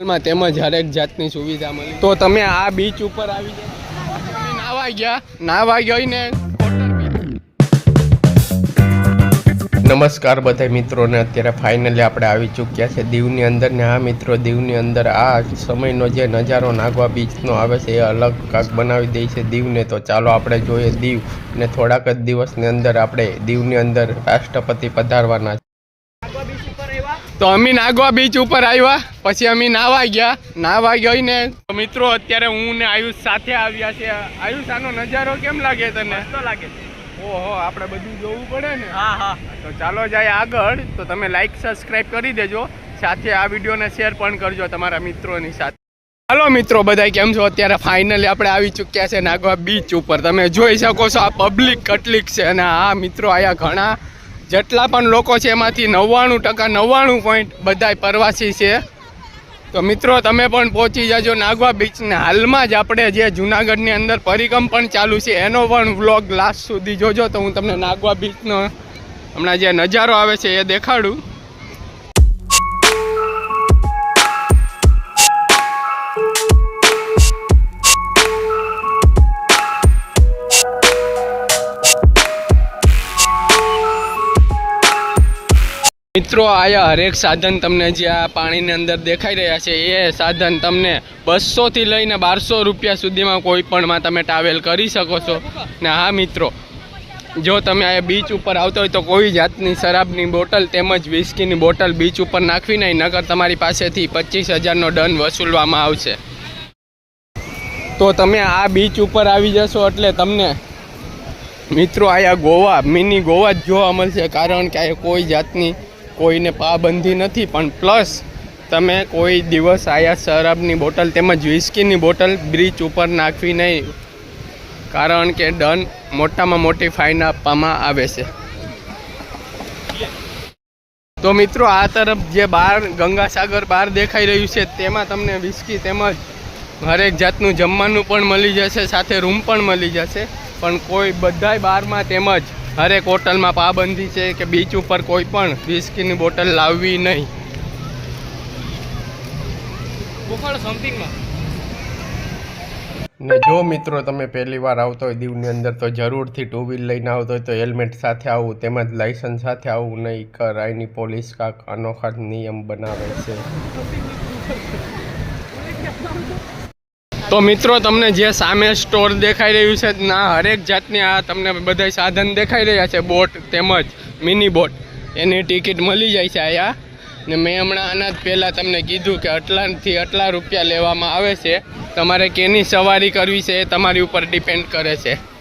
માં તેમજ હરેક જાતની સુવિધા મળી. તો તમે આ બીચ ઉપર આવી જાઓ. નાવા ગયા? નાવા ગઈ ને નમસ્કાર બધા મિત્રોને. અત્યારે ફાઇનલી આપણે આવી ચૂક્યા છે દીવની અંદર ને આ મિત્રો, દીવની અંદર આ સમયનો જે નજારો નાગવા બીચનો આવે છે એ અલગ કાંક બનાવી દે છે દીવને. તો ચાલો આપણે જોઈએ દીવ ને થોડાક જ દિવસની અંદર આપણે દીવની અંદર રાષ્ટ્રપતિ પધારવાના તો અમે નાગવા બીચ ઉપર આવ્યા પછી અમે નાવા ગયા. નાવા ગઈ ને મિત્રો અત્યારે હું ને આયુષ સાથે આવ્યા છે. આયુષ આનો નજારો કેમ લાગે તને? લાગે ઓહો આપણે બધું જોવું પડે ને? હા હા. તો ચાલો જાય આગળ. તો તમે લાઈક સબસ્ક્રાઇબ કરી દેજો. સાથે આ વિડીયોને શેર પણ કરજો તમારા મિત્રોની સાથે. હાલો મિત્રો બધા કેમ છો? અત્યારે ફાઇનલી આપણે આવી ચૂક્યા છે નાગવા બીચ ઉપર. તમે જોઈ શકો છો આ પબ્લિક કેટલીક છે અને આ મિત્રો આયા ઘણા. જેટલા પણ લોકો છે એમાંથી નવ્વાણું ટકા, નવ્વાણું પોઈન્ટ બધાય પ્રવાસી છે. તો મિત્રો, તમે પણ પહોંચી જજો નાગવા બીચને હાલમાં જ આપણે જે જુનાગઢની અંદર પરિક્રમ પણ ચાલુ છે, એનો પણ વ્લોગ લાસ્ટ સુધી જોજો તો હું તમને નાગવા બીચનો હમણાં જે નજારો આવે છે એ દેખાડું. મિત્રો, આયા હરેક સાધન તમને જે આ પાણીની અંદર દેખાઈ રહ્યા છે, એ સાધન તમને બસોથી લઈને બારસો રૂપિયા સુધીમાં કોઈ પણમાં તમે ટ્રાવેલ કરી શકો છો. ને હા, મિત્રો, જો તમે આ બીચ ઉપર આવતા હોય તો કોઈ જાતની શરાબની બોટલ તેમજ વિસ્કીની બોટલ બીચ ઉપર નાખવી નહીં નગર તમારી પાસેથી પચીસ હજારનો દંડ વસૂલવામાં આવશે. તો તમે આ બીચ ઉપર આવી જશો એટલે તમને, મિત્રો, આયા ગોવા મિની ગોવા જ જોવા મળશે, કારણ કે આ કોઈ જાતની કોઈને પાબંધી નથી, પણ પ્લસ તમે કોઈ દિવસ આયા શરાબની બોટલ તેમજ વિસ્કીની બોટલ બ્રિજ ઉપર નાખવી નહીં, કારણ કે દંડ મોટામાં મોટી ફાઇન આપવામાં આવે છે. તો મિત્રો, આ તરફ જે બહાર ગંગાસાગર બહાર દેખાઈ રહ્યું છે, તેમાં તમને વિસ્કી તેમજ હરેક જાતનું જમવાનું પણ મળી જશે, સાથે રૂમ પણ મળી જશે, પણ કોઈ બધાય બારમાં તેમજ હરેક હોટલમાં પાબંદી છે કે બીચ ઉપર કોઈ પણ વિસ્કીની બોટલ લાવવી નહીં. ને જો મિત્રો તમે પહેલી વાર આવતો હોય દીવની અંદર તો જરૂરથી ટુ વ્હીલ લઈને આવતો હોય તો હેલ્મેટ સાથે આવવું તેમજ લાઇસન્સ સાથે આવવું નહીં. કરાયની પોલીસ કાંક અનોખા નિયમ બનાવે છે. તો મિત્રો, તમને જે સામે સ્ટોર દેખાઈ રહ્યું છે, ના, હરેક જાતની આ તમને બધા સાધન દેખાઈ રહ્યા છે, બોટ તેમજ મિની બોટ. એની ટિકિટ મળી જાય છે અહીંયા. ને મેં હમણાં આના જ પહેલાં તમને કીધું કે આટલાથી આટલા રૂપિયા લેવામાં આવે છે. તમારે કેની સવારી કરવી છે એ તમારી ઉપર ડિપેન્ડ કરે છે.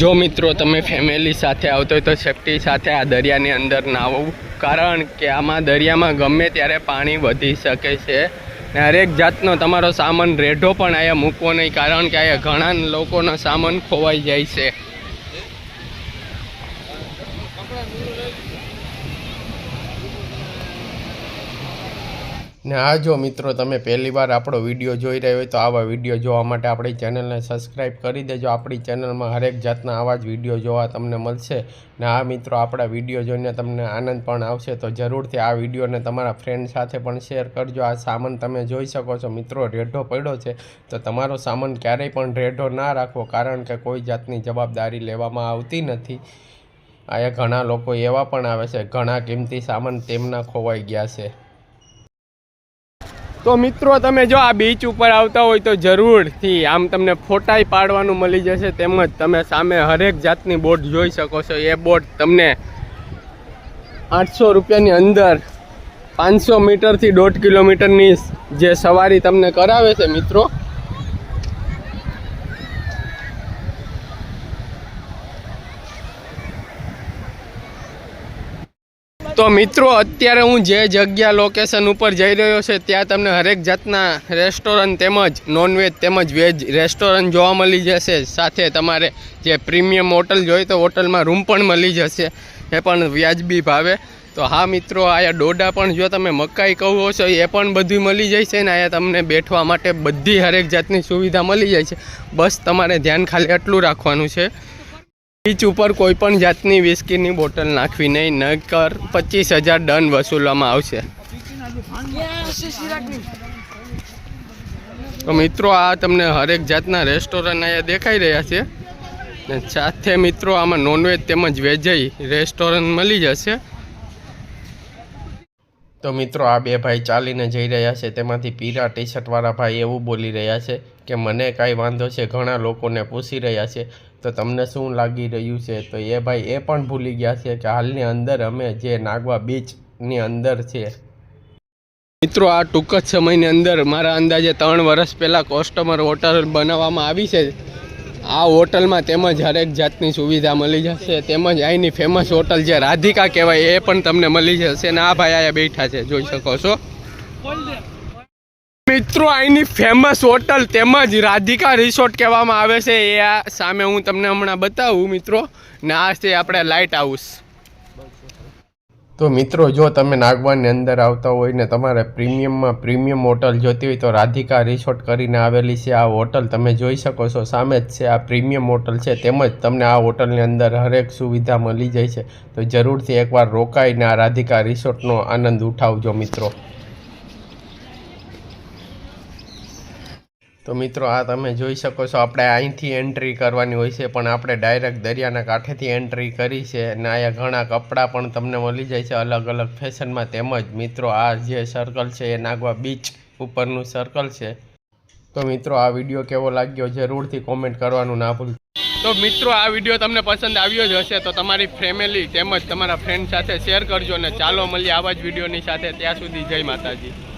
જો મિત્રો તમે ફેમિલી સાથે આવતો હોય તો સેફટી સાથે આ દરિયાની અંદર નાહવું કારણ કે આમાં દરિયામાં ગમે ત્યારે પાણી વધી શકે છે. ને હરેક જાતનો તમારો સામાન રેઢો પણ અહીંયા મૂકવો નહીં, કારણ કે અહીંયા ઘણા લોકોનો સામાન ખોવાઈ જાય છે. ને આ જો મિત્રો તમે પહેલી વાર આપણો વીડિયો જોઈ રહ્યા હોય તો આવા વીડિયો જોવા માટે આપણી ચેનલને સબસ્ક્રાઈબ કરી દેજો. આપણી ચેનલમાં હરેક જાતના આવા જ વીડિયો જોવા તમને મળશે. ને આ મિત્રો આપણા વીડિયો જોઈને તમને આનંદ પણ આવશે. તો જરૂરથી આ વિડીયોને તમારા ફ્રેન્ડ સાથે પણ શેર કરજો. આ સામાન તમે જોઈ શકો છો. મિત્રો રેઢો પડ્યો છે. તો તમારો સામાન ક્યારેય પણ રેઢો ના રાખવો. કારણ કે કોઈ જાતની જવાબદારી લેવામાં આવતી નથી. અહીંયા ઘણા લોકો એવા પણ આવે છે. ઘણા કિંમતી સામાન તેમના ખોવાઈ ગયા છે. તો મિત્રો, તમે જો આ બીચ ઉપર આવતા હોય તો જરૂરથી આમ તમને ફોટાઈ પાડવાનું મળી જશે, તેમજ તમે સામે હરેક જાતની બોટ જોઈ શકો છો. એ બોટ તમને આઠસો રૂપિયાની અંદર પાંચસો મીટરથી દોઢ કિલોમીટરની જે સવારી તમને કરાવે છે મિત્રો તો મિત્રો, અત્યારે હું જે જગ્યા લોકેશન ઉપર જઈ રહ્યો છે, ત્યાં તમને હરેક જાતના રેસ્ટોરન્ટ તેમજ નોનવેજ તેમજ વેજ રેસ્ટોરન્ટ જોવા મળી જશે. સાથે તમારે જે પ્રીમિયમ હોટલ જોઈએ તો હોટલમાં રૂમ પણ મળી જશે. એ પણ વ્યાજબી ભાવે. તો હા મિત્રો, આયા ડોડા પણ જો તમે મકાઈ કહો છો, એ પણ બધું મળી જાય છે ને આયા તમને બેઠવા માટે બધી હરેક જાતની સુવિધા મળી જાય છે. બસ તમારે ધ્યાન ખાલી એટલું રાખવાનું છે. બીચ ઉપર કોઈ પણ જાતની વિસ્કીની બોટલ નાખવી નહીં, નકર પચીસ હજાર દંડ વસૂલવામાં આવશે. તો મિત્રો, આ તમને હરેક જાતના રેસ્ટોરન્ટ અહીંયા દેખાઈ રહ્યા છે. ને સાથે મિત્રો, આમાં નોનવેજ તેમજ વેજય રેસ્ટોરન્ટ મળી જશે. તો મિત્રો, આ બે ભાઈ ચાલીને જઈ રહ્યા છે. તેમાંથી પીરા ટી શર્ટવાળા ભાઈ એવું બોલી રહ્યા છે કે, મને કાંઈ વાંધો છે? ઘણા લોકોને પૂછી રહ્યા છે. તો તમને શું લાગી રહ્યું છે? તો એ ભાઈ એ પણ ભૂલી ગયા છે કે હાલની અંદર અમે જે નાગવા બીચની અંદર છે. મિત્રો, આ ટૂંક જ સમયની અંદર મારા અંદાજે ત્રણ વર્ષ પહેલાં કોસ્ટમર હોટલ બનાવવામાં આવી છે. આ હોટલમાં તેમજ હરેક જાતની સુવિધા મળી જશે. તેમજ અહીંની ફેમસ હોટલ જે રાધિકા કહેવાય એ પણ તમને મળી જશે. ને આ ભાઈ અહીંયા બેઠા છે, જોઈ શકો છો. મિત્રો, અહીંની ફેમસ હોટલ તેમજ રાધિકા રિસોર્ટ કહેવામાં આવે છે. એ આ સામે હું તમને હમણાં બતાવું, મિત્રો. ને આ છે આપણે લાઇટ હાઉસ તો મિત્રો, જો તમે નાગવાનની અંદર આવતા હોય ને તમારે પ્રીમિયમમાં પ્રીમિયમ હોટલ જોતી હોય તો રાધિકા રિસોર્ટ કરીને આવેલી છે. આ હોટલ તમે જોઈ શકો છો, સામે જ છે આ પ્રીમિયમ હોટલ છે. તેમજ તમને આ હોટલની અંદર હરેક સુવિધા મળી જાય છે. તો જરૂરથી એકવાર રોકાઈને આ રાધિકા રિસોર્ટનો આનંદ ઉઠાવજો, મિત્રો. તો મિત્રો આ તમે જોઈ શકો છો, આપણે અહીંથી એન્ટ્રી કરવાની હોય છે, પણ આપણે ડાયરેક્ટ દરિયાના કાંઠેથી એન્ટ્રી કરી છે, અને અહીંયા ઘણા કપડાં પણ તમને મળી જાય છે, અલગ અલગ ફેશનમાં તેમજ મિત્રો, આ જે સર્કલ છે, એ નાગવા બીચ ઉપરનું સર્કલ છે. તો મિત્રો, આ વીડિયો કેવો લાગ્યો, જરૂરથી કોમેન્ટ કરવાનું ના ભૂલ. તો મિત્રો, આ વીડિયો તમને પસંદ આવ્યો જ હશે, તો તમારી ફેમિલી તેમજ તમારા ફ્રેન્ડ સાથે શેર કરજો, અને ચાલો મળીએ આવા જ વિડીયોની સાથે. ત્યાં સુધી જય માતાજી.